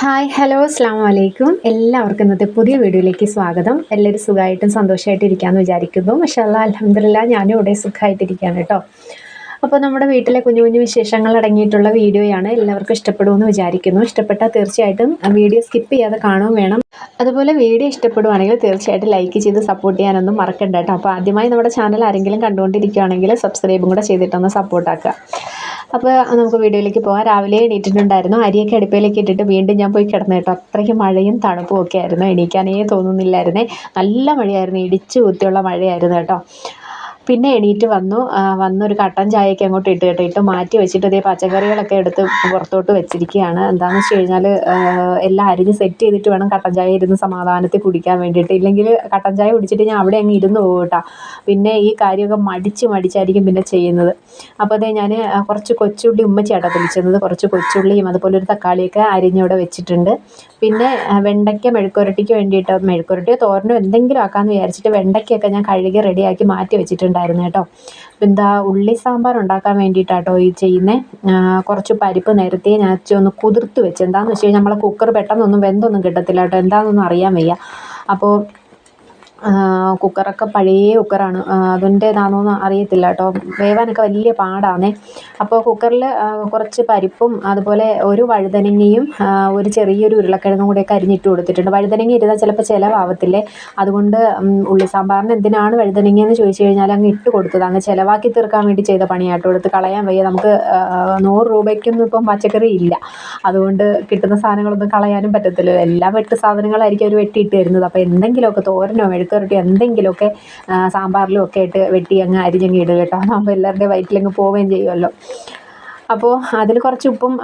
Hi hello അസ്സാം വലൈക്കും എല്ലാവർക്കും ഇന്നത്തെ പുതിയ വീഡിയോയിലേക്ക് സ്വാഗതം. എല്ലാവരും സുഖമായിട്ടും സന്തോഷമായിട്ടും ഇരിക്കാമെന്ന് വിചാരിക്കുന്നു. പക്ഷേ അല്ല അലഹമില്ല ഞാനും ഇവിടെ സുഖമായിട്ടിരിക്കുകയാണ് കേട്ടോ. അപ്പോൾ നമ്മുടെ വീട്ടിലെ കുഞ്ഞു കുഞ്ഞു വിശേഷങ്ങൾ അടങ്ങിയിട്ടുള്ള വീഡിയോയാണ് എല്ലാവർക്കും ഇഷ്ടപ്പെടുമെന്ന് വിചാരിക്കുന്നു. ഇഷ്ടപ്പെട്ടാൽ തീർച്ചയായിട്ടും വീഡിയോ സ്കിപ്പ് ചെയ്യാതെ കാണുകയും വേണം. അതുപോലെ വീഡിയോ ഇഷ്ടപ്പെടുവാണെങ്കിൽ തീർച്ചയായിട്ടും ലൈക്ക് ചെയ്ത് സപ്പോർട്ട് ചെയ്യാനൊന്നും മറക്കണ്ട കേട്ടോ. അപ്പോൾ ആദ്യമായി നമ്മുടെ ചാനൽ ആരെങ്കിലും കണ്ടുകൊണ്ടിരിക്കുകയാണെങ്കിൽ സബ്സ്ക്രൈബും കൂടെ ചെയ്തിട്ടൊന്ന് സപ്പോർട്ടാക്കുക അപ്പോൾ നമുക്ക് വീഡിയോയിലേക്ക് പോകാം. രാവിലെ എണീറ്റിട്ടുണ്ടായിരുന്നു. അരിയൊക്കെ അടുപ്പയിലേക്ക് ഇട്ടിട്ട് വീണ്ടും ഞാൻ പോയി കിടന്നു കേട്ടോ. അത്രയ്ക്ക് മഴയും തണുപ്പും ഒക്കെ ആയിരുന്നു. എണീക്കാനേ തോന്നുന്നില്ലായിരുന്നേ. നല്ല മഴയായിരുന്നു. ഇടിച്ചു കുത്തിയുള്ള മഴയായിരുന്നു കേട്ടോ. പിന്നെ എണീറ്റ് വന്നു. വന്നൊരു കട്ടൻ ചായയൊക്കെ അങ്ങോട്ട് ഇട്ട് കേട്ടോ. ഇട്ട് മാറ്റി വെച്ചിട്ട് ഇതേ പച്ചക്കറികളൊക്കെ എടുത്ത് പുറത്തോട്ട് വെച്ചിരിക്കുകയാണ്. എന്താണെന്ന് വെച്ച് കഴിഞ്ഞാൽ എല്ലാം അരിഞ്ഞ് സെറ്റ് ചെയ്തിട്ട് വേണം കട്ടൻ ചായ ഇരുന്ന് സമാധാനത്തിൽ കുടിക്കാൻ വേണ്ടിയിട്ട്. ഇല്ലെങ്കിൽ കട്ടൻ ചായ കുടിച്ചിട്ട് ഞാൻ അവിടെ അങ്ങ് ഇരുന്ന് പോകും പിന്നെ ഈ കാര്യമൊക്കെ മടിച്ച് മടിച്ചായിരിക്കും പിന്നെ ചെയ്യുന്നത്. അപ്പോൾ അതേ ഞാൻ കുറച്ച് കൊച്ചുള്ളി ഉമ്മച്ചിയാട്ടോ വിളിച്ചത് കുറച്ച് കൊച്ചുള്ളിയും അതുപോലെ ഒരു തക്കാളിയൊക്കെ അരിഞ്ഞവിടെ വെച്ചിട്ടുണ്ട്. പിന്നെ വെണ്ടയ്ക്ക മെഴുക്കുരട്ടിക്ക് വേണ്ടിയിട്ട് മെഴുക്കുരട്ടിയോ തോരനോ എന്തെങ്കിലും ആക്കാമെന്ന് വിചാരിച്ചിട്ട് വെണ്ടയ്ക്കയൊക്കെ ഞാൻ കഴുകി റെഡിയാക്കി മാറ്റി വെച്ചിട്ടുണ്ടായിരുന്നു കേട്ടോ. എന്താ ഉള്ളി സാമ്പാർ ഉണ്ടാക്കാൻ വേണ്ടിയിട്ടാട്ടോ ഈ ചെയ്യുന്നത് കുറച്ച് പരിപ്പ് നേരത്തെ ഞാൻ ഒന്ന് കുതിർത്ത് വെച്ച്. എന്താണെന്ന് വെച്ച് കഴിഞ്ഞാൽ നമ്മളെ കുക്കർ പെട്ടെന്നൊന്നും വെന്തൊന്നും കിട്ടത്തില്ല കേട്ടോ. എന്താണെന്നൊന്നും അറിയാൻ വയ്യ. അപ്പോൾ കുക്കറൊക്കെ പഴയ കുക്കറാണ്. അതിന്റേതാണോന്ന് അറിയത്തില്ല കേട്ടോ. വേവാനൊക്കെ വലിയ പാടാണേ അപ്പോൾ കുക്കറിൽ കുറച്ച് പരിപ്പും അതുപോലെ ഒരു വഴുതനങ്ങയും ഒരു ചെറിയൊരു ഉരുളക്കിഴങ്ങും കൂടെയൊക്കെ അരിഞ്ഞിട്ട് കൊടുത്തിട്ടുണ്ട്. വഴുതനങ്ങ ഇരുന്നാൽ ചിലപ്പോൾ ചിലവാകത്തില്ലേ അതുകൊണ്ട് ഉള്ളി സാമ്പാറിന് എന്തിനാണ് വഴുതനങ്ങയെന്ന് ചോദിച്ചു കഴിഞ്ഞാൽ അങ്ങ് ഇട്ട് കൊടുത്തത്. അങ്ങ് ചിലവാക്കി തീർക്കാൻ വേണ്ടി ചെയ്ത പണിയാട്ടോ. എടുത്ത് കളയാൻ വയ്യ. നമുക്ക് നൂറ് രൂപയ്ക്കൊന്നും ഇപ്പം പച്ചക്കറി ഇല്ല. അതുകൊണ്ട് കിട്ടുന്ന സാധനങ്ങളൊന്നും കളയാനും പറ്റത്തില്ല എല്ലാം വെട്ട് സാധനങ്ങളായിരിക്കും അവർ വെട്ടിയിട്ട് തരുന്നത്. അപ്പോൾ എന്തെങ്കിലുമൊക്കെ തോരനോ മെഴുക്കുവരട്ടി എന്തെങ്കിലുമൊക്കെ സാമ്പാറിലും ഒക്കെ ഇട്ട് വെട്ടി അങ്ങ് അരിഞ്ഞങ്ങ് ഇടുക കേട്ടോ. അതാകുമ്പോൾ എല്ലാവരുടെയും വയറ്റിലങ്ങ് പോവുകയും ചെയ്യുമല്ലോ. അപ്പോൾ അതിൽ കുറച്ച് ഉപ്പും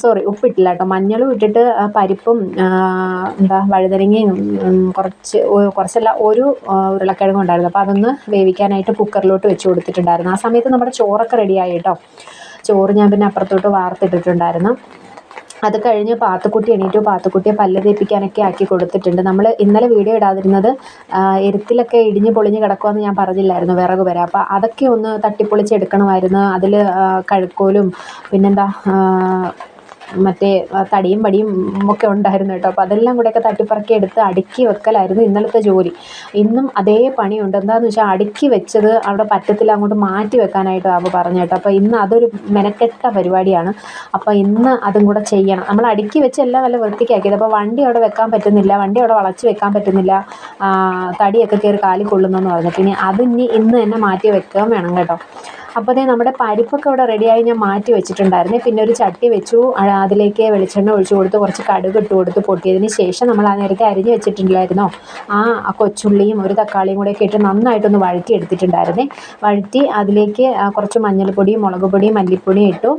സോറി ഉപ്പിട്ടില്ല കേട്ടോ. മഞ്ഞളും ഇട്ടിട്ട് പരിപ്പും എന്താ വഴുതനങ്ങയും കുറച്ച് കുറച്ചല്ല ഒരു ഉരുളക്കിഴങ്ങും ഉണ്ടായിരുന്നു. അപ്പോൾ അതൊന്ന് വേവിക്കാനായിട്ട് കുക്കറിലോട്ട് വെച്ച് കൊടുത്തിട്ടുണ്ടായിരുന്നു. ആ സമയത്ത് നമ്മുടെ ചോറൊക്കെ റെഡിയായി കേട്ടോ. ചോറ് ഞാൻ പിന്നെ അപ്പുറത്തോട്ട് വാർത്തിട്ടിട്ടുണ്ടായിരുന്നു. അത് കഴിഞ്ഞ് പാത്തുക്കുട്ടി എണീറ്റു. പാത്തുക്കുട്ടിയെ പല്ല് തേപ്പിക്കാനൊക്കെ ആക്കി കൊടുത്തിട്ടുണ്ട്. നമ്മൾ ഇന്നലെ വീഡിയോ ഇടാതിരുന്നത് എരുത്തിലൊക്കെ ഇടിഞ്ഞ് പൊളിഞ്ഞ് കിടക്കുമെന്ന് ഞാൻ പറഞ്ഞില്ലായിരുന്നു വിറക് വരെ. അപ്പോൾ അതൊക്കെ ഒന്ന് തട്ടിപ്പൊളിച്ചെടുക്കണമായിരുന്നു. അതിൽ കഴുക്കോലും പിന്നെന്താ മറ്റേ തടിയും വടിയും ഒക്കെ ഉണ്ടായിരുന്നു കേട്ടോ. അപ്പോൾ അതെല്ലാം കൂടെയൊക്കെ തട്ടിപ്പറക്കി എടുത്ത് അടുക്കി വെക്കലായിരുന്നു ഇന്നലത്തെ ജോലി. ഇന്നും അതേ പണിയുണ്ട്. എന്താണെന്ന് വെച്ചാൽ അടുക്കി വെച്ചത് അവിടെ പറ്റത്തില്ല അങ്ങോട്ട് മാറ്റി വെക്കാനായിട്ട് അവ പറഞ്ഞു കേട്ടോ. അപ്പോൾ ഇന്ന് അതൊരു മെനക്കെട്ട പരിപാടിയാണ്. അപ്പോൾ ഇന്ന് അതും കൂടെ ചെയ്യണം. നമ്മൾ അടുക്കി വെച്ച് എല്ലാം നല്ല വൃത്തിക്കാക്കിയത്. അപ്പോൾ വണ്ടി അവിടെ വെക്കാൻ പറ്റുന്നില്ല വണ്ടി അവിടെ വളച്ച് വെക്കാൻ പറ്റുന്നില്ല തടിയൊക്കെ കയറി കാലിൽ കൊള്ളുന്നെന്ന് പറഞ്ഞു. പിന്നെ അത് ഇനി ഇന്ന് തന്നെ മാറ്റി വെക്കുകയും വേണം കേട്ടോ. അപ്പോൾ ദേ നമ്മുടെ പരിപ്പൊക്കെ ഇവിടെ റെഡിയായി ഞാൻ മാറ്റി വെച്ചിട്ടുണ്ടായിരുന്നു. പിന്നെ ഒരു ചട്ടി വെച്ചു. അതിലേക്ക് വെളിച്ചെണ്ണ ഒഴിച്ചു കൊടുത്ത് കുറച്ച് കടുക് ഇട്ട് കൊടുത്ത് പൊട്ടിയതിന് ശേഷം നമ്മൾ ആ നേരത്തെ അരിഞ്ഞ് വെച്ചിട്ടുണ്ടായിരുന്നോ? ആ കൊച്ചുള്ളിയും ഒരു തക്കാളിയും കൂടെയൊക്കെ ഇട്ട് നന്നായിട്ടൊന്ന് വഴറ്റി എടുത്തിട്ടുണ്ടായിരുന്നേ. വഴറ്റി അതിലേക്ക് കുറച്ച് മഞ്ഞൾപ്പൊടിയും മുളക് പൊടിയും മല്ലിപ്പൊടിയും ഇട്ടു.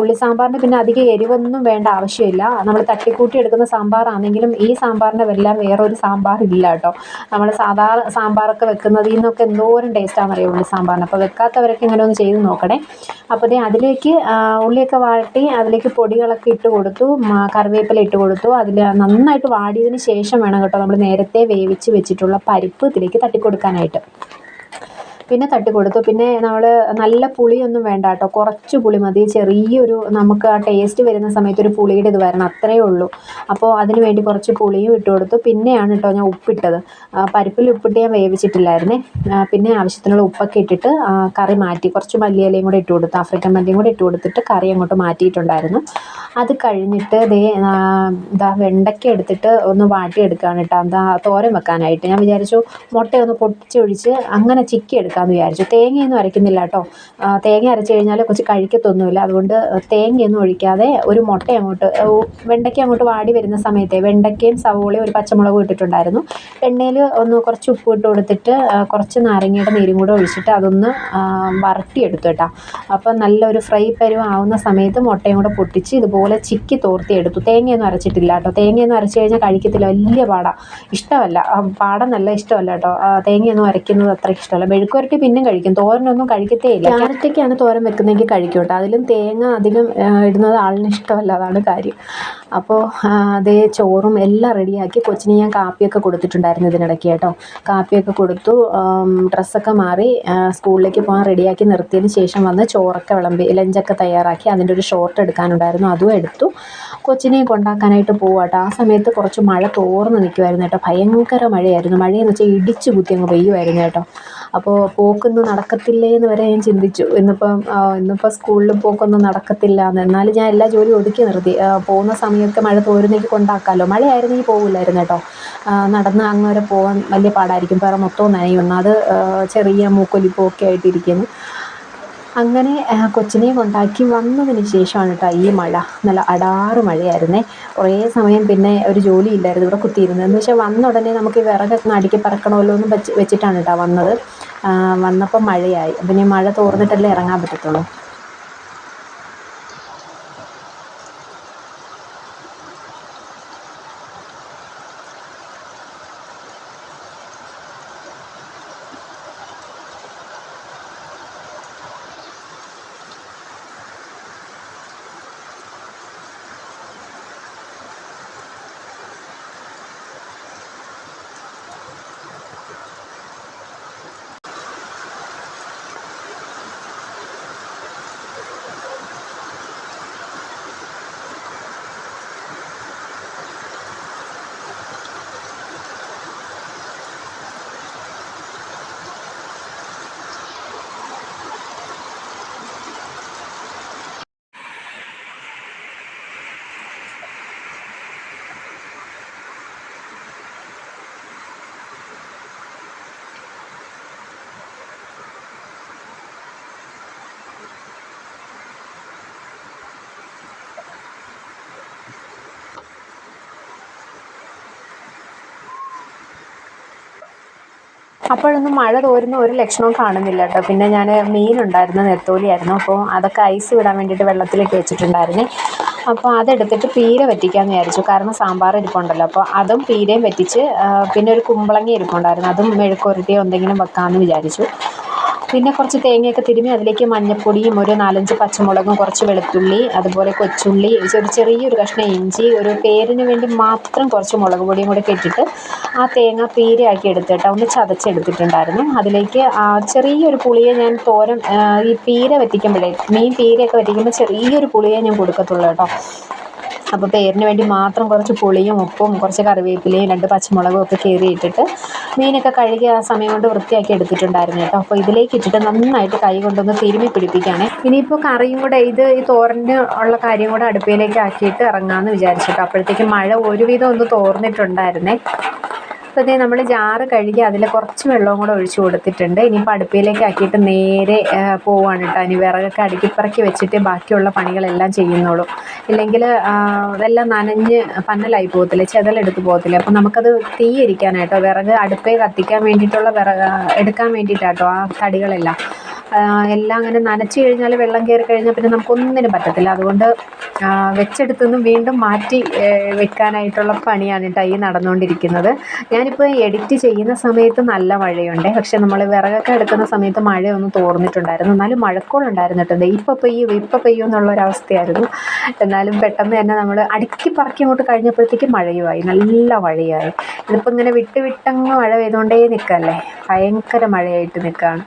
ഉള്ളി സാമ്പാറിന് പിന്നെ അധികം എരിവൊന്നും വേണ്ട ആവശ്യമില്ല. നമ്മൾ തട്ടിക്കൂട്ടി എടുക്കുന്ന സാമ്പാറാണെങ്കിലും ഈ സാമ്പാറിന്റെ എല്ലാം വേറൊരു സാമ്പാർ ഇല്ല കേട്ടോ. നമ്മൾ സാധാ സാമ്പാറൊക്കെ വെക്കുന്നതിൽ നിന്നൊക്കെ എന്തോരം ടേസ്റ്റാണെന്ന് അറിയാം ഉള്ളി സാമ്പാറിന്? അപ്പോൾ വെക്കാത്തവരൊക്കെ ഇങ്ങനെ ഒന്ന് ചെയ്ത് നോക്കണേ. അപ്പോൾ ദേ അതിലേക്ക് ഉള്ളിയൊക്കെ വാട്ടി അതിലേക്ക് പൊടികളൊക്കെ ഇട്ട് കൊടുത്തു കറിവേപ്പില ഇട്ട് കൊടുത്തു. അതിൽ നന്നായിട്ട് വാടിയതിന് ശേഷം വേണം കേട്ടോ നമ്മൾ നേരത്തെ വേവിച്ച് വെച്ചിട്ടുള്ള പരിപ്പ് ഇതിലേക്ക് തട്ടിക്കൊടുക്കാനായിട്ട്. പിന്നെ തട്ടി കൊടുത്തു. പിന്നെ നമ്മൾ നല്ല പുളിയൊന്നും വേണ്ട കേട്ടോ കുറച്ച് പുളി മതി. ചെറിയൊരു നമുക്ക് ആ ടേസ്റ്റ് വരുന്ന സമയത്ത് ഒരു പുളിയുടെ ഇത് വരണം. അത്രയേ ഉള്ളൂ. അപ്പോൾ അതിന് വേണ്ടി കുറച്ച് പുളിയും ഇട്ട് കൊടുത്തു. പിന്നെയാണ് കേട്ടോ ഞാൻ ഉപ്പിട്ടത്. പരിപ്പിൽ ഉപ്പിട്ട് ഞാൻ വേവിച്ചിട്ടില്ലായിരുന്നേ. പിന്നെ ആവശ്യത്തിനുള്ള ഉപ്പൊക്കെ ഇട്ടിട്ട് കറി മാറ്റി. കുറച്ച് മല്ലിയിലയും കൂടെ ഇട്ട് കൊടുത്തു. ആഫ്രിക്കൻ മല്ലിയും കൂടെ ഇട്ട് കൊടുത്തിട്ട് കറി അങ്ങോട്ട് മാറ്റിയിട്ടുണ്ടായിരുന്നു. അത് കഴിഞ്ഞിട്ട് ദേ എന്താ വെണ്ടയ്ക്ക എടുത്തിട്ട് ഒന്ന് വാട്ടിയെടുക്കുകയാണ് കേട്ടോ എന്താ തോരൻ വെക്കാനായിട്ട്. ഞാൻ വിചാരിച്ചു മുട്ടയൊന്ന് പൊട്ടിച്ചൊഴിച്ച് അങ്ങനെ ചിക്കി എടുക്കാം. എടുക്കാമെന്ന് വിചാരിച്ചു. തേങ്ങയൊന്നും അരയ്ക്കുന്നില്ല കേട്ടോ. തേങ്ങ അരച്ച് കഴിഞ്ഞാൽ കുറച്ച് കഴിക്കത്തൊന്നുമില്ല. അതുകൊണ്ട് തേങ്ങയൊന്നും ഒഴിക്കാതെ ഒരു മുട്ട അങ്ങോട്ട് വെണ്ടയ്ക്ക അങ്ങോട്ട് വാടി വരുന്ന സമയത്തെ വെണ്ടയ്ക്കയും സവോളയും ഒരു പച്ചമുളകും ഇട്ടിട്ടുണ്ടായിരുന്നു. എണ്ണയിൽ ഒന്ന് കുറച്ച് ഉപ്പ് ഇട്ട് കൊടുത്തിട്ട് കുറച്ച് നാരങ്ങയുടെ നീരും കൂടെ ഒഴിച്ചിട്ട് അതൊന്ന് വരട്ടിയെടുത്തു കേട്ടോ. അപ്പം നല്ലൊരു ഫ്രൈ പരുവാവുന്ന സമയത്ത് മുട്ടയും കൂടെ പൊട്ടിച്ച് ഇതുപോലെ ചിക്കി തോർത്തി എടുത്തു തേങ്ങയൊന്നും അരച്ചിട്ടില്ല കേട്ടോ. തേങ്ങയൊന്നും അരച്ച് കഴിഞ്ഞാൽ കഴിക്കത്തില്ല. വലിയ പാടാണ് ഇഷ്ടമല്ല. പാടം നല്ല ഇഷ്ടമല്ല കേട്ടോ. തേങ്ങയൊന്നും അരയ്ക്കുന്നത് അത്ര ഇഷ്ടമല്ല. മെഴുക്കുവരട്ടി പിന്നും കഴിക്കും. തോരനൊന്നും കഴിക്കത്തേ ഇല്ല. ക്യാരറ്റൊക്കെയാണ് തോരൻ വെക്കുന്നതെങ്കിൽ കഴിക്കും അതിലും തേങ്ങ അധികം ഇടുന്നത് ആളിന് ഇഷ്ടമല്ല. അതാണ് കാര്യം. അപ്പോൾ അതേ ചോറും എല്ലാം റെഡിയാക്കി കൊച്ചിന് ഞാൻ കാപ്പിയൊക്കെ കൊടുത്തിട്ടുണ്ടായിരുന്നു ഇതിനിടയ്ക്ക് കേട്ടോ. കാപ്പിയൊക്കെ കൊടുത്തു ഡ്രസ്സൊക്കെ മാറി സ്കൂളിലേക്ക് പോകാൻ റെഡിയാക്കി നിർത്തിയതിന് ശേഷം വന്ന് ചോറൊക്കെ വിളമ്പി ലഞ്ചൊക്കെ തയ്യാറാക്കി അതിന്റെ ഒരു ഷോർട്ട് എടുക്കാനുണ്ടായിരുന്നു. അതും എടുത്തു. കൊച്ചിനെയും കൊണ്ടാക്കാനായിട്ട് പോവാട്ടോ. ആ സമയത്ത് കുറച്ച് മഴ തോർന്ന് നിൽക്കുമായിരുന്നു കേട്ടോ. ഭയങ്കര മഴയായിരുന്നു. മഴയെന്ന് വെച്ചാൽ ഇടിച്ചു കുത്തി അങ്ങ് പെയ്യുമായിരുന്നു കേട്ടോ. അപ്പോൾ പോക്കൊന്നും നടക്കത്തില്ലേ എന്ന് വരെ ഞാൻ ചിന്തിച്ചു. ഇന്നിപ്പം ഇന്നിപ്പോൾ സ്കൂളിൽ പോക്കൊന്നും നടക്കത്തില്ല എന്ന് എന്നാലും ഞാൻ എല്ലാ ജോലിയും ഒതുക്കി നിർത്തി. പോകുന്ന സമയത്ത് മഴ തോരുന്നേക്ക് കൊണ്ടാക്കാമല്ലോ മഴയായിരുന്നെങ്കിൽ പോകില്ലായിരുന്നു കേട്ടോ. നടന്ന് അങ്ങ് വരെ പോകാൻ വലിയ പാടായിരിക്കും. വേറെ മൊത്തവും നനയും. അത് ചെറിയ മൂക്കൊലിപ്പൊക്കെ ആയിട്ടിരിക്കുന്നു. അങ്ങനെ കൊച്ചിനെയും കൊണ്ടാക്കി വന്നതിന് ശേഷമാണ് കേട്ടോ ഈ മഴ. നല്ല അടാറ് മഴയായിരുന്നേ. കുറേ സമയം പിന്നെ ഒരു ജോലി ഇല്ലായിരുന്നു ഇവിടെ കുത്തിയിരുന്നത്. എന്ന് വെച്ചാൽ വന്ന ഉടനെ നമുക്ക് വിറകൊക്കെ അടുക്കി പറക്കണമല്ലോ എന്ന് വെച്ച് വെച്ചിട്ടാണ് കേട്ടോ വന്നത്. വന്നപ്പോൾ മഴയായി. പിന്നെ മഴ തോർന്നിട്ടല്ലേ ഇറങ്ങാൻ പറ്റത്തുള്ളൂ. അപ്പോഴൊന്നും മഴ തോരുന്ന ഒരു ലക്ഷണവും കാണുന്നില്ല കേട്ടോ. പിന്നെ ഞാൻ മീനുണ്ടായിരുന്നു നെത്തോലിയായിരുന്നു. അപ്പോൾ അതൊക്കെ ഐസ് വിടാൻ വേണ്ടിയിട്ട് വെള്ളത്തിലേക്ക് വെച്ചിട്ടുണ്ടായിരുന്നേ. അപ്പോൾ അതെടുത്തിട്ട് പീര വറ്റിക്കാമെന്ന് വിചാരിച്ചു. കാരണം സാമ്പാർ ഇരിപ്പുണ്ടല്ലോ. അപ്പോൾ അതും പീരയും വറ്റിച്ച് പിന്നെ ഒരു കുമ്പളങ്ങി ഇരിപ്പുണ്ടായിരുന്നു. അതും മെഴുക്കുരുട്ടിയോ എന്തെങ്കിലും വെക്കാമെന്ന് വിചാരിച്ചു. പിന്നെ കുറച്ച് തേങ്ങയൊക്കെ തിരുമ്മി അതിലേക്ക് മഞ്ഞപ്പൊടിയും ഒരു നാലഞ്ച് പച്ചമുളകും കുറച്ച് വെളുത്തുള്ളി അതുപോലെ കൊച്ചുള്ളി ഒരു ചെറിയൊരു കഷ്ണം ഇഞ്ചി ഒരു പേരിന് വേണ്ടി മാത്രം കുറച്ച് മുളക് പൊടിയും കൂടെ ഇട്ടിട്ട് ആ തേങ്ങ പീരയാക്കി എടുത്തിട്ട് ഒന്ന് ചതച്ചെടുത്തിട്ടുണ്ടായിരുന്നു. അതിലേക്ക് ചെറിയൊരു പുളിയെ ഞാൻ തോരൻ ഈ പീര വറ്റിക്കുമ്പോഴേ മീൻ പീരയൊക്കെ വറ്റിക്കുമ്പോൾ ചെറിയൊരു പുളിയെ ഞാൻ കൊടുക്കത്തുള്ളൂ കേട്ടോ. അപ്പോൾ പേരിന് വേണ്ടി മാത്രം കുറച്ച് പുളിയും ഉപ്പും കുറച്ച് കറിവേപ്പിലയും രണ്ട് പച്ചമുളകും ഒക്കെ കീറിയിട്ടിട്ട് മീനൊക്കെ കഴുകി ആ സമയം കൊണ്ട് വൃത്തിയാക്കി എടുത്തിട്ടുണ്ടായിരുന്നു കേട്ടോ. അപ്പോൾ ഇതിലേക്ക് ഇട്ടിട്ട് നന്നായിട്ട് കൈ കൊണ്ടൊന്ന് തിരുമി പിടിപ്പിക്കുകയാണ്. ഇനിയിപ്പോൾ കറിയും കൂടെ ഇത് ഈ തോരന് ഉള്ള കാര്യം കൂടെ അടുപ്പിലേക്ക് ആക്കിയിട്ട് ഇറങ്ങാമെന്ന് വിചാരിച്ചിട്ടോ അപ്പോഴത്തേക്കും മഴ ഒരുവിധം ഒന്ന് തോർന്നിട്ടുണ്ടായിരുന്നേ. അപ്പോൾ ഇതേ നമ്മൾ ജാറ് കഴുകി അതിൽ കുറച്ച് വെള്ളവും കൂടെ ഒഴിച്ച് കൊടുത്തിട്ടുണ്ട്. ഇനിയിപ്പോൾ അടുപ്പിലേക്ക് ആക്കിയിട്ട് നേരെ പോവുകയാണ് കേട്ടോ ഇനി വിറകൊക്കെ അടുക്കിപ്പറക്കി വെച്ചിട്ട് ബാക്കിയുള്ള പണികളെല്ലാം ചെയ്യുന്നുള്ളൂ ഇല്ലെങ്കിൽ അതെല്ലാം നനഞ്ഞ് പന്നലായി പോകത്തില്ല ചെതലെടുത്ത് പോകത്തില്ല അപ്പോൾ നമുക്കത് തീ ഇരിക്കാനായിട്ടോ? വിറക് അടുപ്പേ കത്തിക്കാൻ വേണ്ടിയിട്ടുള്ള വിറക് എടുക്കാൻ വേണ്ടിയിട്ടാട്ടോ ആ തടികളെല്ലാം? എല്ലാം അങ്ങനെ നനച്ചു കഴിഞ്ഞാൽ വെള്ളം കയറി കഴിഞ്ഞാൽ പിന്നെ നമുക്കൊന്നിനും പറ്റത്തില്ല. അതുകൊണ്ട് വെച്ചെടുത്തുനിന്ന് വീണ്ടും മാറ്റി വെക്കാനായിട്ടുള്ള പണിയാണ് കേട്ടോ ഈ നടന്നുകൊണ്ടിരിക്കുന്നത് ഞാനിപ്പോൾ എഡിറ്റ് ചെയ്യുന്ന സമയത്ത് നല്ല മഴയുണ്ട്. പക്ഷെ നമ്മൾ വിറകൊക്കെ എടുക്കുന്ന സമയത്ത് മഴയൊന്നും തോർന്നിട്ടുണ്ടായിരുന്നു. എന്നാലും മഴക്കോളുണ്ടായിരുന്നു കേട്ടോ ഇപ്പോൾ പെയ്യും ഇപ്പോൾ പെയ്യും എന്നുള്ളൊരവസ്ഥയായിരുന്നു. എന്നാലും പെട്ടെന്ന് തന്നെ നമ്മൾ അടുക്കി പറക്കി അങ്ങോട്ട് കഴിഞ്ഞപ്പോഴത്തേക്കും മഴയുമായി. നല്ല മഴയായി. ഇതിപ്പോൾ ഇങ്ങനെ വിട്ട് വിട്ടങ്ങ് മഴ പെയ്തുകൊണ്ടേ നിൽക്കല്ലേ ഭയങ്കര മഴയായിട്ട് നിൽക്കുകയാണ്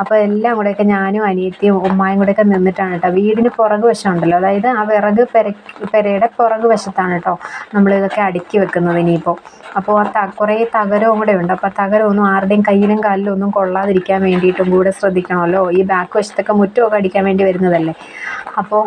അപ്പോൾ എല്ലാം കൂടെയൊക്കെ ഞാനും അനിയത്തിയും ഉമ്മായും കൂടെയൊക്കെ നിന്നിട്ടാണ് കേട്ടോ. വീടിന് പുറകു വശം ഉണ്ടല്ലോ. അതായത് ആ വിറക് പെര പെരയുടെ പുറകു വശത്താണ് കേട്ടോ നമ്മളിതൊക്കെ അടുക്കി വെക്കുന്നത് ഇനിയിപ്പോൾ അപ്പോൾ ആ കുറേ തകരവും കൂടെ ഉണ്ട്. അപ്പോൾ തകരമൊന്നും ആരുടെയും കയ്യിലും കാലിലും ഒന്നും കൊള്ളാതിരിക്കാൻ വേണ്ടിയിട്ടും കൂടെ ശ്രദ്ധിക്കണമല്ലോ. ഈ ബാക്ക് വശത്തൊക്കെ മുറ്റമൊക്കെ അടിക്കാൻ വേണ്ടി വരുന്നതല്ലേ? അപ്പോൾ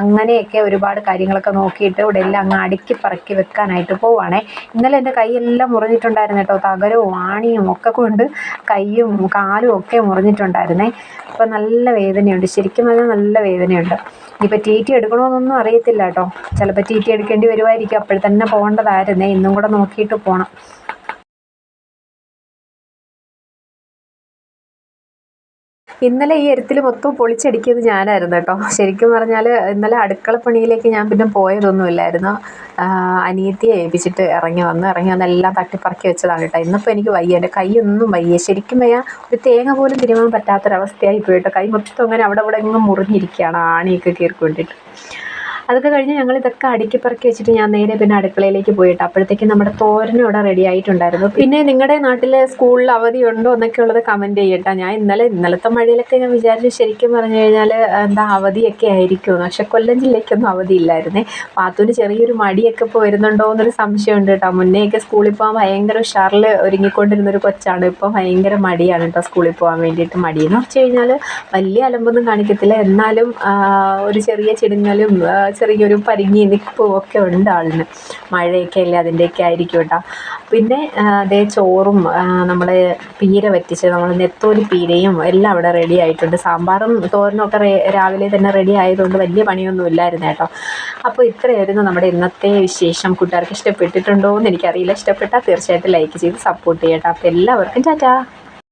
അങ്ങനെയൊക്കെ ഒരുപാട് കാര്യങ്ങളൊക്കെ നോക്കിയിട്ട് ഇവിടെ എല്ലാം അങ്ങ് അടുക്കി പറക്കി വെക്കാനായിട്ട് പോവുകയാണേ ഇന്നലെ എന്റെ കൈയെല്ലാം മുറിഞ്ഞിട്ടുണ്ടായിരുന്നു കേട്ടോ. തകരവും ആണിയും ഒക്കെ കൊണ്ട് കൈയും കാലും ഒക്കെ മുറിഞ്ഞിട്ടുണ്ടായിരുന്നേ. അപ്പോൾ നല്ല വേദനയുണ്ട്. ശരിക്കും പറഞ്ഞാൽ നല്ല വേദനയുണ്ട്. ഇനിയിപ്പോൾ ടി ടി എടുക്കണമെന്നൊന്നും അറിയത്തില്ല കേട്ടോ. ചിലപ്പോൾ ടി ടി എടുക്കേണ്ടി വരുമായിരിക്കും അപ്പോഴത്തന്നെ പോകേണ്ടതായിരുന്നേ. ഇന്നും കൂടെ നോക്കിയിട്ട് പോകണം ഇന്നലെ ഈ എരുത്തിൽ മൊത്തം പൊളിച്ചടിക്കിയത് ഞാനായിരുന്നു കേട്ടോ. ശരിക്കും പറഞ്ഞാൽ ഇന്നലെ അടുക്കള പണിയിലേക്ക് ഞാൻ പിന്നെ പോയതൊന്നുമില്ലായിരുന്നു. അനിയത്തിയെ ഏൽപ്പിച്ചിട്ട് ഇറങ്ങി വന്നു. ഇറങ്ങി വന്ന് എല്ലാം തട്ടിപ്പറക്കി വെച്ചതാണ് കേട്ടോ. ഇന്നിപ്പോൾ എനിക്ക് വയ്യ. എന്റെ കൈയൊന്നും വയ്യ. ശരിക്കും വയ്യ. ഒരു തേങ്ങ പോലും തിരുമാൻ പറ്റാത്തൊരവസ്ഥയായി പോയിട്ടോ കൈ മൊത്തം അങ്ങനെ അവിടെ ഇവിടെ എങ്ങും മുറിഞ്ഞിരിക്കുകയാണ് ആണിയൊക്കെ കയറി കൊണ്ടിട്ട് അതൊക്കെ കഴിഞ്ഞ് ഞങ്ങൾ ഇതൊക്കെ അടുക്കി പറക്കി വെച്ചിട്ട് ഞാൻ നേരെ പിന്നെ അടുക്കളയിലേക്ക് പോയിട്ട് അപ്പോഴത്തേക്കും നമ്മുടെ തോരനും ഇവിടെ റെഡി ആയിട്ടുണ്ടായിരുന്നു. പിന്നെ നിങ്ങളുടെ നാട്ടിലെ സ്കൂളിൽ അവധി ഉണ്ടോ എന്നൊക്കെ ഉള്ളത് കമന്റ് ചെയ്യട്ടെ. ഞാൻ ഇന്നലെ ഇന്നലത്തെ മഴയിലൊക്കെ ഞാൻ വിചാരിച്ചു ശരിക്കും പറഞ്ഞു കഴിഞ്ഞാൽ എന്താ അവധിയൊക്കെ ആയിരിക്കും പക്ഷെ കൊല്ലം ജില്ലയ്ക്കൊന്നും അവധി ഇല്ലായിരുന്നേ. പാത്തൂന് ചെറിയൊരു മടിയൊക്കെ ഇപ്പോൾ വരുന്നുണ്ടോ എന്നൊരു സംശയമുണ്ട് കേട്ടോ. മുന്നേയൊക്കെ സ്കൂളിൽ പോകാൻ ഭയങ്കര ഉഷാറിൽ ഒരുങ്ങിക്കൊണ്ടിരുന്നൊരു കൊച്ചാണ്. ഇപ്പോൾ ഭയങ്കര മടിയാണ് കേട്ടോ സ്കൂളിൽ പോകാൻ വേണ്ടിയിട്ട് മടിയെന്ന് വെച്ച് കഴിഞ്ഞാൽ വലിയ അലമ്പൊന്നും കാണിക്കത്തില്ല. എന്നാലും ഒരു ചെറിയ ചിടുങ്ങലും ചെറിയൊരു പരിങ്ങി നിൽപ്പും ഒക്കെ ഉണ്ട് ആളിന്. മഴയൊക്കെ അല്ലേ അതിന്റെയൊക്കെ ആയിരിക്കും കേട്ടോ. പിന്നെ അതേ ചോറും നമ്മൾ പീര വറ്റിച്ച് നമ്മൾ നെത്തോലി പീരയും എല്ലാം അവിടെ റെഡി ആയിട്ടുണ്ട്. സാമ്പാറും തോരനൊക്കെ രാവിലെ തന്നെ റെഡി ആയതുകൊണ്ട് വലിയ പണിയൊന്നും ഇല്ലായിരുന്നു കേട്ടോ. അപ്പോൾ ഇത്രയായിരുന്നു നമ്മുടെ ഇന്നത്തെ വിശേഷം. കൂട്ടുകാർക്ക് ഇഷ്ടപ്പെട്ടിട്ടുണ്ടോ എന്ന് എനിക്കറിയില്ല. ഇഷ്ടപ്പെട്ടാൽ തീർച്ചയായിട്ടും ലൈക്ക് ചെയ്ത് സപ്പോർട്ട് ചെയ്യട്ടോ. അപ്പോൾ എല്ലാവർക്കും ടാറ്റാ.